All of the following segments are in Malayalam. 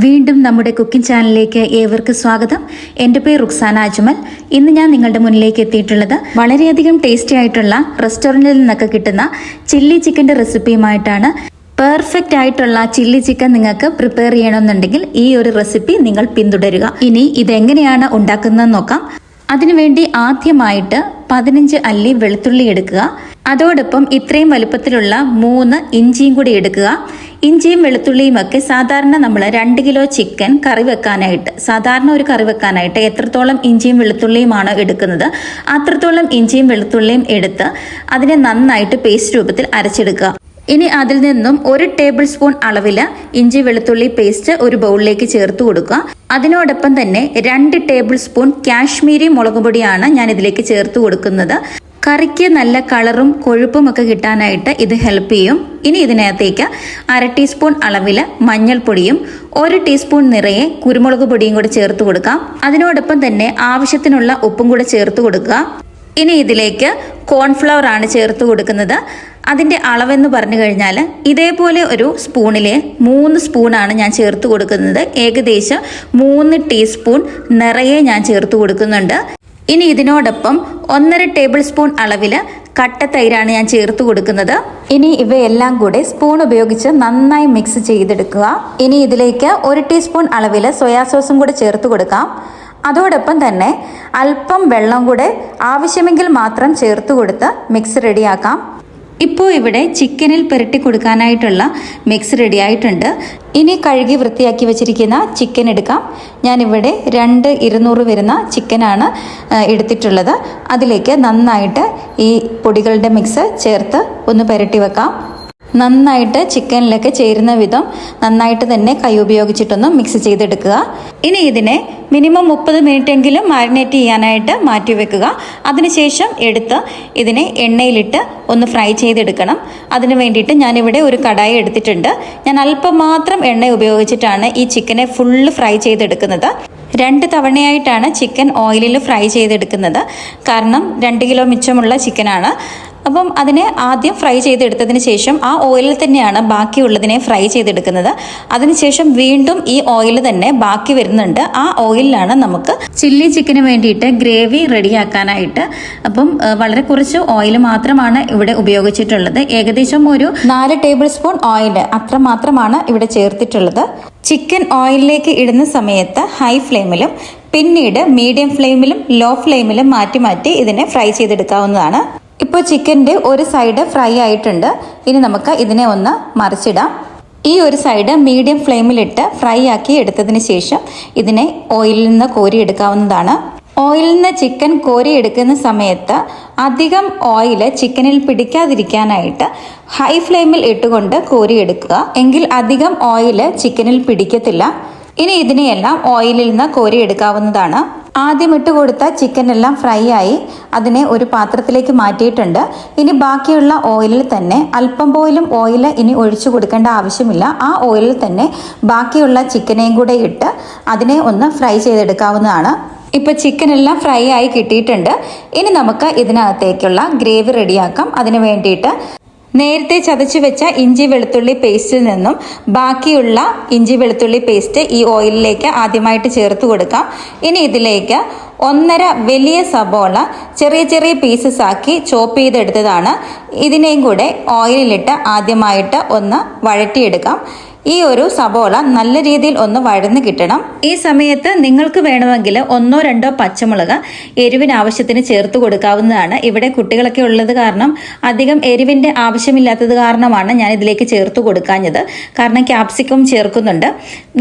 വീണ്ടും നമ്മുടെ കുക്കിംഗ് ചാനലിലേക്ക് ഏവർക്ക് സ്വാഗതം. എന്റെ പേര് റുക്സാന അജ്മൽ. ഇന്ന് ഞാൻ നിങ്ങളുടെ മുന്നിലേക്ക് എത്തിയിട്ടുള്ളത് വളരെയധികം ടേസ്റ്റി ആയിട്ടുള്ള റെസ്റ്റോറന്റിൽ നിന്നൊക്കെ കിട്ടുന്ന ചില്ലി ചിക്കന്റെ റെസിപ്പിയുമായിട്ടാണ് പെർഫെക്റ്റ് ആയിട്ടുള്ള ചില്ലി ചിക്കൻ നിങ്ങൾക്ക് പ്രിപ്പയർ ചെയ്യണമെന്നുണ്ടെങ്കിൽ ഈ ഒരു റെസിപ്പി നിങ്ങൾ പിന്തുടരുക. ഇനി ഇതെങ്ങനെയാണ് ഉണ്ടാക്കുന്നതെന്ന് നോക്കാം. അതിനുവേണ്ടി ആദ്യമായിട്ട് പതിനഞ്ച് അല്ലി വെളുത്തുള്ളി എടുക്കുക. അതോടൊപ്പം ഇത്രയും വലുപ്പത്തിലുള്ള മൂന്ന് ഇഞ്ചിയും കൂടി എടുക്കുക. ഇഞ്ചിയും വെളുത്തുള്ളിയും ഒക്കെ സാധാരണ നമ്മൾ രണ്ട് കിലോ ചിക്കൻ കറി വെക്കാനായിട്ട് സാധാരണ ഒരു കറി വെക്കാനായിട്ട് എത്രത്തോളം ഇഞ്ചിയും വെളുത്തുള്ളിയുമാണ് എടുക്കുന്നത് അത്രത്തോളം ഇഞ്ചിയും വെളുത്തുള്ളിയും എടുത്ത് അതിനെ നന്നായിട്ട് പേസ്റ്റ് രൂപത്തിൽ അരച്ചെടുക്കുക. ഇനി അതിൽ നിന്നും ഒരു ടേബിൾ സ്പൂൺ അളവിൽ ഇഞ്ചി വെളുത്തുള്ളി പേസ്റ്റ് ഒരു ബൗളിലേക്ക് ചേർത്ത് കൊടുക്കുക. അതിനോടൊപ്പം തന്നെ രണ്ട് ടേബിൾ സ്പൂൺ കാശ്മീരി മുളക് പൊടിയാണ് ഞാൻ ഇതിലേക്ക് ചേർത്ത് കൊടുക്കുന്നത്. കറിക്ക് നല്ല കളറും കൊഴുപ്പും ഒക്കെ കിട്ടാനായിട്ട് ഇത് ഹെൽപ്പ് ചെയ്യും. ഇനി ഇതിനകത്തേക്ക് അര ടീസ്പൂൺ അളവിൽ മഞ്ഞൾപ്പൊടിയും ഒരു ടീസ്പൂൺ നിറയെ കുരുമുളക് പൊടിയും കൂടെ ചേർത്ത് കൊടുക്കാം. അതിനോടൊപ്പം തന്നെ ആവശ്യത്തിനുള്ള ഉപ്പും കൂടെ ചേർത്ത് കൊടുക്കുക. ഇനി ഇതിലേക്ക് കോൺഫ്ലവർ ആണ് ചേർത്ത് കൊടുക്കുന്നത്. അതിന്റെ അളവെന്ന് പറഞ്ഞു കഴിഞ്ഞാൽ ഇതേപോലെ ഒരു സ്പൂണിലെ മൂന്ന് സ്പൂണാണ് ഞാൻ ചേർത്ത് കൊടുക്കുന്നത്. ഏകദേശം മൂന്ന് ടീസ്പൂൺ നിറയെ ഞാൻ ചേർത്ത് കൊടുക്കുന്നുണ്ട്. ഇനി ഇതിനോടൊപ്പം ഒന്നര ടേബിൾ സ്പൂൺ അളവിൽ കട്ട തൈരാണ് ഞാൻ ചേർത്ത് കൊടുക്കുന്നത്. ഇനി ഇവയെല്ലാം കൂടെ സ്പൂൺ ഉപയോഗിച്ച് നന്നായി മിക്സ് ചെയ്തെടുക്കുക. ഇനി ഇതിലേക്ക് ഒരു ടീസ്പൂൺ അളവിൽ സോയാ സോസും കൂടെ ചേർത്ത് കൊടുക്കാം. അതോടൊപ്പം തന്നെ അല്പം വെള്ളം കൂടെ ആവശ്യമെങ്കിൽ മാത്രം ചേർത്ത് കൊടുത്ത് മിക്സ് റെഡിയാക്കാം. ഇപ്പോൾ ഇവിടെ ചിക്കനിൽ പുരട്ടി കൊടുക്കാനായിട്ടുള്ള മിക്സ് റെഡി ആയിട്ടുണ്ട് ഇനി കഴുകി വൃത്തിയാക്കി വെച്ചിരിക്കുന്ന ചിക്കൻ എടുക്കാം. ഞാനിവിടെ രണ്ട് ഇരുന്നൂറ് വരുന്ന ചിക്കനാണ് എടുത്തിട്ടുള്ളത്. അതിലേക്ക് നന്നായിട്ട് ഈ പൊടികളുടെ മിക്സ് ചേർത്ത് ഒന്ന് പുരട്ടി വെക്കാം. നന്നായിട്ട് ചിക്കനിലൊക്കെ ചേരുന്ന വിധം നന്നായിട്ട് തന്നെ കൈ ഉപയോഗിച്ചിട്ടൊന്ന് മിക്സ് ചെയ്തെടുക്കുക. ഇനി ഇതിനെ മിനിമം മുപ്പത് മിനിറ്റ് എങ്കിലും മാരിനേറ്റ് ചെയ്യാനായിട്ട് മാറ്റി വെക്കുക. അതിനുശേഷം എടുത്ത് ഇതിനെ എണ്ണയിലിട്ട് ഒന്ന് ഫ്രൈ ചെയ്തെടുക്കണം. അതിന് വേണ്ടിയിട്ട് ഞാനിവിടെ ഒരു കടായി എടുത്തിട്ടുണ്ട്. ഞാൻ അല്പം മാത്രം എണ്ണ ഉപയോഗിച്ചിട്ടാണ് ഈ ചിക്കനെ ഫുള്ള് ഫ്രൈ ചെയ്തെടുക്കുന്നത്. രണ്ട് തവണയായിട്ടാണ് ചിക്കൻ ഓയിലിൽ ഫ്രൈ ചെയ്തെടുക്കുന്നത്. കാരണം രണ്ട് കിലോ മിച്ചമുള്ള ചിക്കനാണ് അപ്പം അതിനെ ആദ്യം ഫ്രൈ ചെയ്തെടുത്തതിന് ശേഷം ആ ഓയിലിൽ തന്നെയാണ് ബാക്കിയുള്ളതിനെ ഫ്രൈ ചെയ്തെടുക്കുന്നത്. അതിനുശേഷം വീണ്ടും ഈ ഓയിൽ തന്നെ ബാക്കി വരുന്നുണ്ട്. ആ ഓയിലിലാണ് നമുക്ക് ചില്ലി ചിക്കന് വേണ്ടിയിട്ട് ഗ്രേവി റെഡിയാക്കാനായിട്ട് അപ്പം വളരെ കുറച്ച് ഓയിൽ മാത്രമാണ് ഇവിടെ ഉപയോഗിച്ചിട്ടുള്ളത്. ഏകദേശം ഒരു നാല് ടേബിൾ സ്പൂൺ ഓയിൽ അത്ര മാത്രമാണ് ഇവിടെ ചേർത്തിട്ടുള്ളത്. ചിക്കൻ ഓയിലിലേക്ക് ഇടുന്ന സമയത്ത് ഹൈ ഫ്ലെയിമിലും പിന്നീട് മീഡിയം ഫ്ലെയിമിലും ലോ ഫ്ലെയിമിലും മാറ്റി മാറ്റി ഇതിനെ ഫ്രൈ ചെയ്തെടുക്കാവുന്നതാണ്. ഇപ്പോൾ ചിക്കന്റെ ഒരു സൈഡ് ഫ്രൈ ആയിട്ടുണ്ട്. ഇനി നമുക്ക് ഇതിനെ ഒന്ന് മറിച്ചിടാം. ഈ ഒരു സൈഡ് മീഡിയം ഫ്ലെയിമിലിട്ട് ഫ്രൈ ആക്കി എടുത്തതിന് ശേഷം ഇതിനെ ഓയിലിൽ നിന്ന് കോരി എടുക്കാവുന്നതാണ്. ഓയിലിൽ നിന്ന് ചിക്കൻ കോരി എടുക്കുന്ന സമയത്ത് അധികം ഓയിൽ ചിക്കനിൽ പിടിക്കാതിരിക്കാനായിട്ട് ഹൈ ഫ്ലെയിമിൽ ഇട്ടുകൊണ്ട് കോരി എടുക്കുക. എങ്കിൽ അധികം ഓയിൽ ചിക്കനിൽ പിടിക്കത്തില്ല. ഇനി ഇതിനെയെല്ലാം ഓയിലിൽ നിന്ന് കോരി എടുക്കാവുന്നതാണ്. ആദ്യം ഇട്ട് കൊടുത്ത ചിക്കൻ എല്ലാം ഫ്രൈ ആയി. അതിനെ ഒരു പാത്രത്തിലേക്ക് മാറ്റിയിട്ടുണ്ട്. ഇനി ബാക്കിയുള്ള ഓയിലിൽ തന്നെ അല്പം പോലും ഓയിൽ ഇനി ഒഴിച്ചു കൊടുക്കേണ്ട ആവശ്യമില്ല. ആ ഓയിലിൽ തന്നെ ബാക്കിയുള്ള ചിക്കനെയും കൂടെ ഇട്ട് അതിനെ ഒന്ന് ഫ്രൈ ചെയ്തെടുക്കാവുന്നതാണ്. ഇപ്പോൾ ചിക്കൻ എല്ലാം ഫ്രൈ ആയി കിട്ടിയിട്ടുണ്ട്. ഇനി നമുക്ക് ഇതിനകത്തേക്കുള്ള ഗ്രേവി റെഡിയാക്കാം അതിന് വേണ്ടിയിട്ട് നേരത്തെ ചതച്ചു വെച്ച ഇഞ്ചി വെളുത്തുള്ളി പേസ്റ്റിൽ നിന്നും ബാക്കിയുള്ള ഇഞ്ചി വെളുത്തുള്ളി പേസ്റ്റ് ഈ ഓയിലിലേക്ക് ആദ്യമായിട്ട് ചേർത്ത് കൊടുക്കാം. ഇനി ഇതിലേക്ക് ഒന്നര വലിയ സബോള ചെറിയ ചെറിയ പീസസ് ആക്കി ചോപ്പ് ചെയ്തെടുത്തതാണ്. ഇതിനെയും കൂടെ ഓയിലിലിട്ട് ആദ്യമായിട്ട് ഒന്ന് വഴറ്റിയെടുക്കാം. ഈ ഒരു സബോള നല്ല രീതിയിൽ ഒന്ന് വഴന്ന് കിട്ടണം. ഈ സമയത്ത് നിങ്ങൾക്ക് വേണമെങ്കിൽ ഒന്നോ രണ്ടോ പച്ചമുളക് എരിവിന് ആവശ്യത്തിന് ചേർത്ത് കൊടുക്കാവുന്നതാണ്. ഇവിടെ കുട്ടികളൊക്കെ ഉള്ളത് കാരണം അധികം എരിവിന്റെ ആവശ്യമില്ലാത്തത് കാരണമാണ് ഞാൻ ഇതിലേക്ക് ചേർത്ത് കൊടുക്കാഞ്ഞത്. കാരണം ക്യാപ്സിക്കം ചേർക്കുന്നുണ്ട്.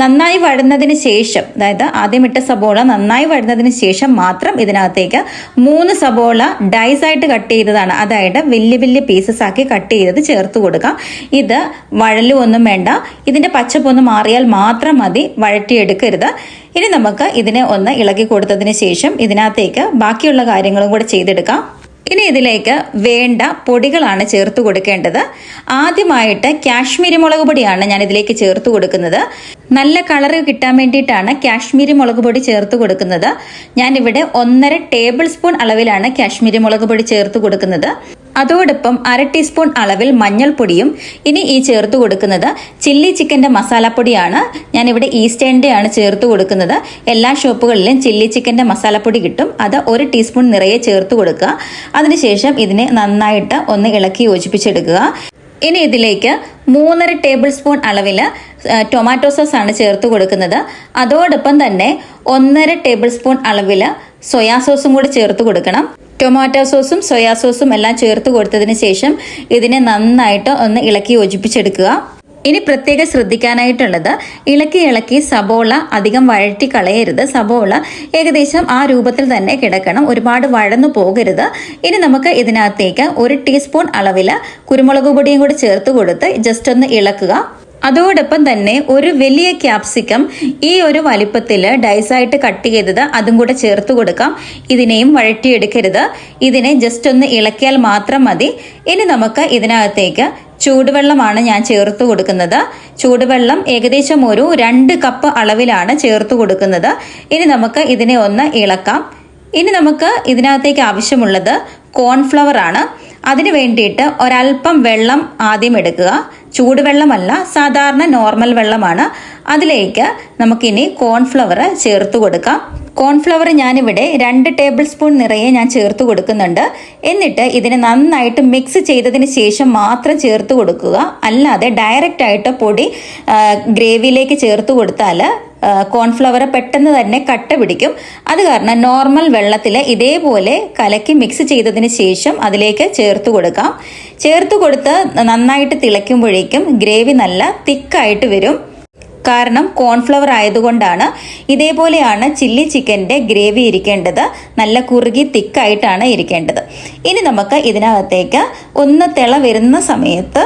നന്നായി വഴുന്നതിന് ശേഷം അതായത് ആദ്യം ഇട്ട സബോള നന്നായി വഴുന്നതിന് ശേഷം മാത്രം ഇതിനകത്തേക്ക് മൂന്ന് സബോള ഡൈസ് ആയിട്ട് കട്ട് ചെയ്തതാണ്. അതായത് വലിയ വലിയ പീസസ് ആക്കി കട്ട് ചെയ്തത് ചേർത്ത് കൊടുക്കാം. ഇത് വഴലും ഒന്നും വേണ്ട. ഇതിന്റെ പച്ചപ്പ് ഒന്ന് മാറിയാൽ മാത്രം മതി വഴറ്റിയെടുക്കരുത്. ഇനി നമുക്ക് ഇതിനെ ഒന്ന് ഇളക്കി കൊടുത്തതിന് ശേഷം ഇതിനകത്തേക്ക് ബാക്കിയുള്ള കാര്യങ്ങളും കൂടെ ചെയ്തെടുക്കാം. ഇനി ഇതിലേക്ക് വേണ്ട പൊടികളാണ് ചേർത്ത് കൊടുക്കേണ്ടത്. ആദ്യമായിട്ട് കാശ്മീരി മുളക് പൊടിയാണ് ഞാൻ ഇതിലേക്ക് ചേർത്ത് കൊടുക്കുന്നത്. നല്ല കളർ കിട്ടാൻ വേണ്ടിയിട്ടാണ് കാശ്മീരി മുളക് പൊടി ചേർത്ത് കൊടുക്കുന്നത്. ഞാനിവിടെ ഒന്നര ടേബിൾ സ്പൂൺ അളവിലാണ് കാശ്മീരി മുളക് പൊടി ചേർത്ത് കൊടുക്കുന്നത്. അതോടൊപ്പം അര ടീസ്പൂൺ അളവിൽ മഞ്ഞൾപ്പൊടിയും ഇനി ഈ ചേർത്ത് കൊടുക്കുന്നത് ചില്ലി ചിക്കന്റെ മസാലപ്പൊടിയാണ്. ഞാനിവിടെ ഈസ്റ്റേണിന്റെ ആണ് ചേർത്ത് കൊടുക്കുന്നത്. എല്ലാ ഷോപ്പുകളിലും ചില്ലി ചിക്കന്റെ മസാലപ്പൊടി കിട്ടും. അത് ഒരു ടീസ്പൂൺ നിറയെ ചേർത്ത് കൊടുക്കുക. അതിനുശേഷം ഇതിനെ നന്നായിട്ട് ഒന്ന് ഇളക്കി യോജിപ്പിച്ചെടുക്കുക. ഇനി ഇതിലേക്ക് മൂന്നര ടേബിൾ സ്പൂൺ അളവിൽ ടൊമാറ്റോ സോസ് ആണ് ചേർത്ത് കൊടുക്കുന്നത്. അതോടൊപ്പം തന്നെ ഒന്നര ടേബിൾ സ്പൂൺ അളവിൽ സോയാ സോസും കൂടി ചേർത്ത് കൊടുക്കണം. ടൊമാറ്റോ സോസും സോയാ സോസും എല്ലാം ചേർത്ത് കൊടുത്തതിന് ശേഷം ഇതിനെ നന്നായിട്ട് ഒന്ന് ഇളക്കി യോജിപ്പിച്ചെടുക്കുക. ഇനി പ്രത്യേകം ശ്രദ്ധിക്കാനായിട്ടുള്ളത് ഇളക്കി ഇളക്കി സബോള അധികം വഴറ്റി കളയരുത്. സബോള ഏകദേശം ആ രൂപത്തിൽ തന്നെ കിടക്കണം. ഒരുപാട് വഴന്നു പോകരുത്. ഇനി നമുക്ക് ഇതിനകത്തേക്ക് ഒരു ടീസ്പൂൺ അളവിൽ കുരുമുളക് പൊടിയും കൂടി ചേർത്ത് കൊടുത്ത് ജസ്റ്റ് ഒന്ന് ഇളക്കുക. അതോടൊപ്പം തന്നെ ഒരു വലിയ ക്യാപ്സിക്കം ഈ ഒരു വലിപ്പത്തിൽ ഡൈസായിട്ട് കട്ട് ചെയ്തത് അതും കൂടെ ചേർത്ത് കൊടുക്കാം. ഇതിനെയും വഴറ്റിയെടുക്കരുത്. ഇതിനെ ജസ്റ്റ് ഒന്ന് ഇളക്കിയാൽ മാത്രം മതി. ഇനി നമുക്ക് ഇതിനകത്തേക്ക് ചൂടുവെള്ളമാണ് ഞാൻ ചേർത്ത് കൊടുക്കുന്നത്. ചൂടുവെള്ളം ഏകദേശം ഒരു രണ്ട് കപ്പ് അളവിലാണ് ചേർത്ത് കൊടുക്കുന്നത്. ഇനി നമുക്ക് ഇതിനെ ഒന്ന് ഇളക്കാം. ഇനി നമുക്ക് ഇതിനകത്തേക്ക് ആവശ്യമുള്ളത് കോൺഫ്ലവർ ആണ്. അതിന് വേണ്ടിയിട്ട് ഒരല്പം വെള്ളം ആദ്യം എടുക്കുക. ചൂടുവെള്ളമല്ല സാധാരണ നോർമൽ വെള്ളമാണ്. അതിലേക്ക് നമുക്കിനി കോൺഫ്ലവർ ചേർത്ത് കൊടുക്കാം. കോൺഫ്ലവർ ഞാനിവിടെ രണ്ട് ടേബിൾ സ്പൂൺ നിറയെ ഞാൻ ചേർത്ത് കൊടുക്കുന്നുണ്ട്. എന്നിട്ട് ഇതിനെ നന്നായിട്ട് മിക്സ് ചെയ്തതിന് ശേഷം മാത്രം ചേർത്ത് കൊടുക്കുക. അല്ലാതെ ഡയറക്റ്റ് ആയിട്ട് പൊടി ഗ്രേവിയിലേക്ക് ചേർത്ത് കൊടുത്താൽ കോൺഫ്ലവർ പെട്ടെന്ന് തന്നെ കട്ട പിടിക്കും. അത് കാരണം നോർമൽ വെള്ളത്തിൽ ഇതേപോലെ കലക്കി മിക്സ് ചെയ്തതിന് ശേഷം അതിലേക്ക് ചേർത്ത് കൊടുക്കാം. ചേർത്ത് കൊടുത്ത് നന്നായിട്ട് തിളയ്ക്കുമ്പോഴേക്കും ഗ്രേവി നല്ല തിക്കായിട്ട് വരും. കാരണം കോൺഫ്ലവർ ആയതുകൊണ്ടാണ് ഇതേപോലെയാണ് ചില്ലി ചിക്കന്റെ ഗ്രേവി ഇരിക്കേണ്ടത്. നല്ല കുറുകി തിക്കായിട്ടാണ് ഇരിക്കേണ്ടത്. ഇനി നമുക്ക് ഇതിനകത്തേക്ക് ഒന്ന് തിള വരുന്ന സമയത്ത്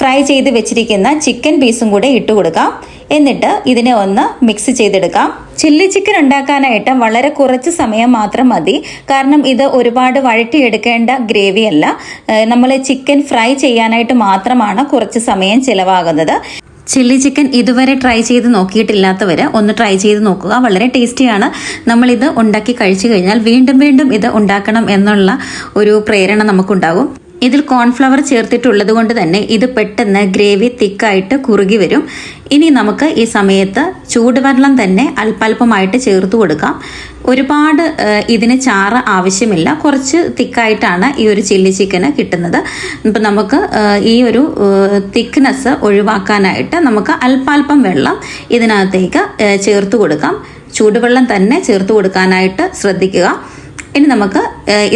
ഫ്രൈ ചെയ്ത് വെച്ചിരിക്കുന്ന ചിക്കൻ പീസും കൂടെ ഇട്ട് കൊടുക്കാം. എന്നിട്ട് ഇതിനെ ഒന്ന് മിക്സ് ചെയ്തെടുക്കാം. ചില്ലി ചിക്കൻ ഉണ്ടാക്കാനായിട്ട് വളരെ കുറച്ച് സമയം മാത്രം മതി. കാരണം ഇത് ഒരുപാട് വഴറ്റിയെടുക്കേണ്ട ഗ്രേവി അല്ല. നമ്മൾ ചിക്കൻ ഫ്രൈ ചെയ്യാനായിട്ട് മാത്രമാണ് കുറച്ച് സമയം ചിലവാകുന്നത്. ചില്ലി ചിക്കൻ ഇതുവരെ ട്രൈ ചെയ്ത് നോക്കിയിട്ടില്ലാത്തവർ ഒന്ന് ട്രൈ ചെയ്ത് നോക്കുക. വളരെ ടേസ്റ്റിയാണ് നമ്മളിത് ഉണ്ടാക്കി കഴിച്ചു കഴിഞ്ഞാൽ വീണ്ടും വീണ്ടും ഇത് ഉണ്ടാക്കണം എന്നുള്ള ഒരു പ്രേരണ നമുക്കുണ്ടാകും. ഇതിൽ കോൺഫ്ലവർ ചേർത്തിട്ടുള്ളത് കൊണ്ട് തന്നെ ഇത് പെട്ടെന്ന് ഗ്രേവി തിക്കായിട്ട് കുറുകി വരും. ഇനി നമുക്ക് ഈ സമയത്ത് ചൂടുവെള്ളം തന്നെ അല്പാല്പമായിട്ട് ചേർത്ത് കൊടുക്കാം. ഒരുപാട് ഇതിന് ചാറ് ആവശ്യമില്ല. കുറച്ച് തിക്കായിട്ടാണ് ഈ ഒരു ചില്ലി ചിക്കന് കിട്ടുന്നത്. ഇപ്പം നമുക്ക് ഈ ഒരു തിക്നെസ് ഒഴിവാക്കാനായിട്ട് നമുക്ക് അല്പാല്പം വെള്ളം ഇതിനകത്തേക്ക് ചേർത്ത് കൊടുക്കാം. ചൂടുവെള്ളം തന്നെ ചേർത്ത് കൊടുക്കാനായിട്ട് ശ്രദ്ധിക്കുക. ഇനി നമുക്ക്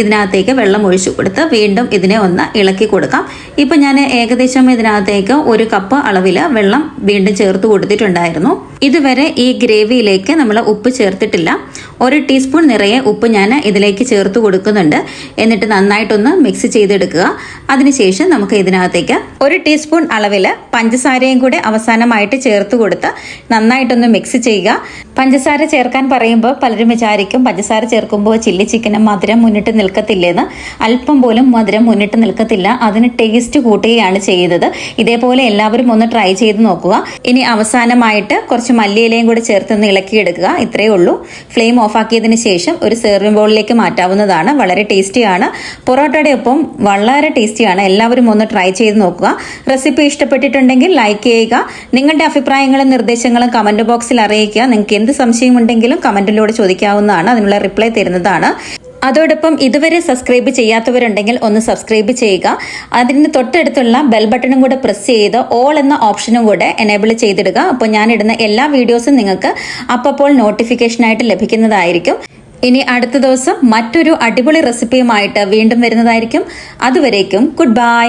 ഇതിനകത്തേക്ക് വെള്ളം ഒഴിച്ചു കൊടുത്ത് വീണ്ടും ഇതിനെ ഒന്ന് ഇളക്കി കൊടുക്കാം. ഇപ്പം ഞാൻ ഏകദേശം ഇതിനകത്തേക്ക് ഒരു കപ്പ് അളവിൽ വെള്ളം വീണ്ടും ചേർത്ത് കൊടുത്തിട്ടുണ്ടായിരുന്നു. ഇതുവരെ ഈ ഗ്രേവിയിലേക്ക് നമ്മൾ ഉപ്പ് ചേർത്തിട്ടില്ല. ഒരു ടീസ്പൂൺ നിറയെ ഉപ്പ് ഞാൻ ഇതിലേക്ക് ചേർത്ത് കൊടുക്കുന്നുണ്ട്. എന്നിട്ട് നന്നായിട്ടൊന്ന് മിക്സ് ചെയ്തെടുക്കുക. അതിനുശേഷം നമുക്ക് ഇതിനകത്തേക്ക് ഒരു ടീസ്പൂൺ അളവിൽ പഞ്ചസാരയും കൂടെ അവസാനമായിട്ട് ചേർത്ത് കൊടുത്ത് നന്നായിട്ടൊന്ന് മിക്സ് ചെയ്യുക. പഞ്ചസാര ചേർക്കാൻ പറയുമ്പോൾ പലരും വിചാരിക്കും പഞ്ചസാര ചേർക്കുമ്പോൾ ചില്ലി ചിക്കനും മധുരം മുന്നിട്ട് നിൽക്കത്തില്ലെന്ന്. അല്പം പോലും മധുരം മുന്നിട്ട് നിൽക്കത്തില്ല. അതിന് ടേസ്റ്റ് കൂട്ടുകയാണ് ചെയ്തത് ഇതേപോലെ എല്ലാവരും ഒന്ന് ട്രൈ ചെയ്ത് നോക്കുക. ഇനി അവസാനമായിട്ട് കുറച്ച് മല്ലിയിലയും കൂടി ചേർത്തൊന്ന് ഇളക്കിയെടുക്കുക. ഇത്രയേ ഉള്ളൂ. ഫ്ലെയിം ആക്കിയതിന് ശേഷം ഒരു സെർവിംഗ് ബോളിലേക്ക് മാറ്റാവുന്നതാണ്. വളരെ ടേസ്റ്റിയാണ് പൊറോട്ടയുടെ ഒപ്പം വളരെ ടേസ്റ്റിയാണ് എല്ലാവരും ഒന്ന് ട്രൈ ചെയ്ത് നോക്കുക. റെസിപ്പി ഇഷ്ടപ്പെട്ടിട്ടുണ്ടെങ്കിൽ ലൈക്ക് ചെയ്യുക. നിങ്ങളുടെ അഭിപ്രായങ്ങളും നിർദ്ദേശങ്ങളും കമന്റ് ബോക്സിൽ അറിയിക്കുക. നിങ്ങൾക്ക് എന്ത് സംശയമുണ്ടെങ്കിലും കമന്റിലൂടെ ചോദിക്കാവുന്നതാണ്. അതിനുള്ള റിപ്ലൈ തരുന്നതാണ്. അതോടൊപ്പം ഇതുവരെ സബ്സ്ക്രൈബ് ചെയ്യാത്തവരുണ്ടെങ്കിൽ ഒന്ന് സബ്സ്ക്രൈബ് ചെയ്യുക. അതിന് തൊട്ടടുത്തുള്ള ബെൽ ബട്ടണും കൂടെ പ്രസ് ചെയ്ത് ഓൾ എന്ന ഓപ്ഷനും കൂടെ എനേബിൾ ചെയ്തിടുക. അപ്പോൾ ഞാൻ ഇടുന്ന എല്ലാ വീഡിയോസും നിങ്ങൾക്ക് അപ്പോൾ നോട്ടിഫിക്കേഷനായിട്ട് ലഭിക്കുന്നതായിരിക്കും. ഇനി അടുത്ത ദിവസം മറ്റൊരു അടിപൊളി റെസിപ്പിയുമായിട്ട് വീണ്ടും വരുന്നതായിരിക്കും. അതുവരേക്കും ഗുഡ് ബൈ